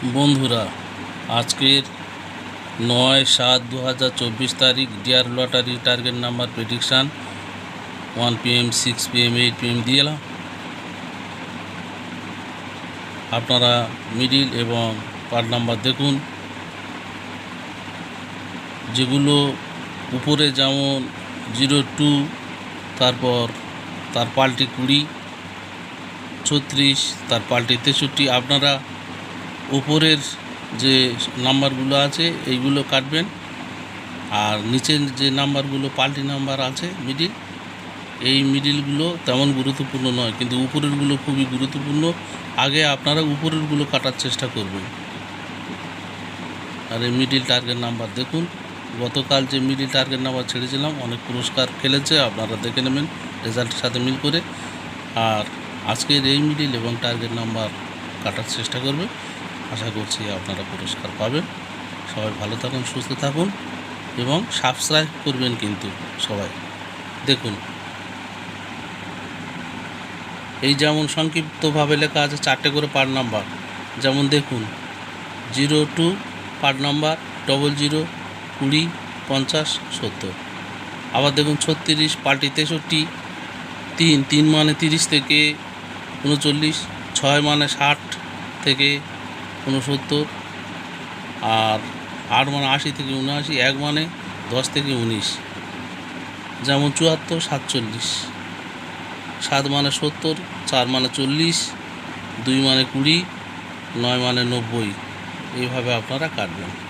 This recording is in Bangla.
বন্ধুরা, আজকের নয় সাত দু হাজার চব্বিশ তারিখ dear lottery target number prediction. One PM, six PM, eight PM দিয়ে এলাম। আপনারা মিডিল এবং পার নাম্বার দেখুন। যেগুলো উপরে যেমন জিরো টু, তারপর তার পাল্টি কুড়ি, ছত্রিশ, তার পাল্টি তেষট্টি, আপনারা উপরের যে নাম্বারগুলো আছে, এইগুলো কাটবেন। আর নিচের যে নাম্বারগুলো, পাল্টি নাম্বার আছে মিডিল এই মিডিলগুলো তেমন গুরুত্বপূর্ণ নয়, কিন্তু উপরেরগুলো খুবই গুরুত্বপূর্ণ। আগে আপনারা উপরেরগুলো কাটার চেষ্টা করবেন। আর এই মিডিল টার্গেট নাম্বার দেখুন। গতকাল যে মিডিল টার্গেট নাম্বার ছেড়েছিলাম, অনেক পুরস্কার খেলেছে, আপনারা দেখে নেবেন রেজাল্টের সাথে মিল করে। আর আজকের এই মিডিল এবং টার্গেট নাম্বার কাটার চেষ্টা করবে আশা করছি আপনারা পুরস্কার পাবেন। সবাই ভালো থাকুন, সুস্থ থাকুন এবং সাবস্ক্রাইব করবেন কিন্তু সবাই। দেখুন। এই যেমন সংক্ষিপ্তভাবে লেখা আছে চারটে করে পার নাম্বার। যেমন দেখুন, zero two per number double zero, কুড়ি, পঞ্চাশ, সত্তর। আবার দেখুন ছত্রিশ, পাল্টি তেষট্টি, তিন তিন মানে তিরিশ থেকে উনচল্লিশ ছয় মানে ষাট থেকে উনসত্তর আর আট মানে আশি থেকে উনআশি এক মানে দশ থেকে উনিশ যেমন চুয়াত্তর, সাতচল্লিশ। সাত মানে সত্তর, চার মানে চল্লিশ, দুই মানে কুড়ি, নয় মানে নব্বই। এইভাবে আপনারা কাটবেন।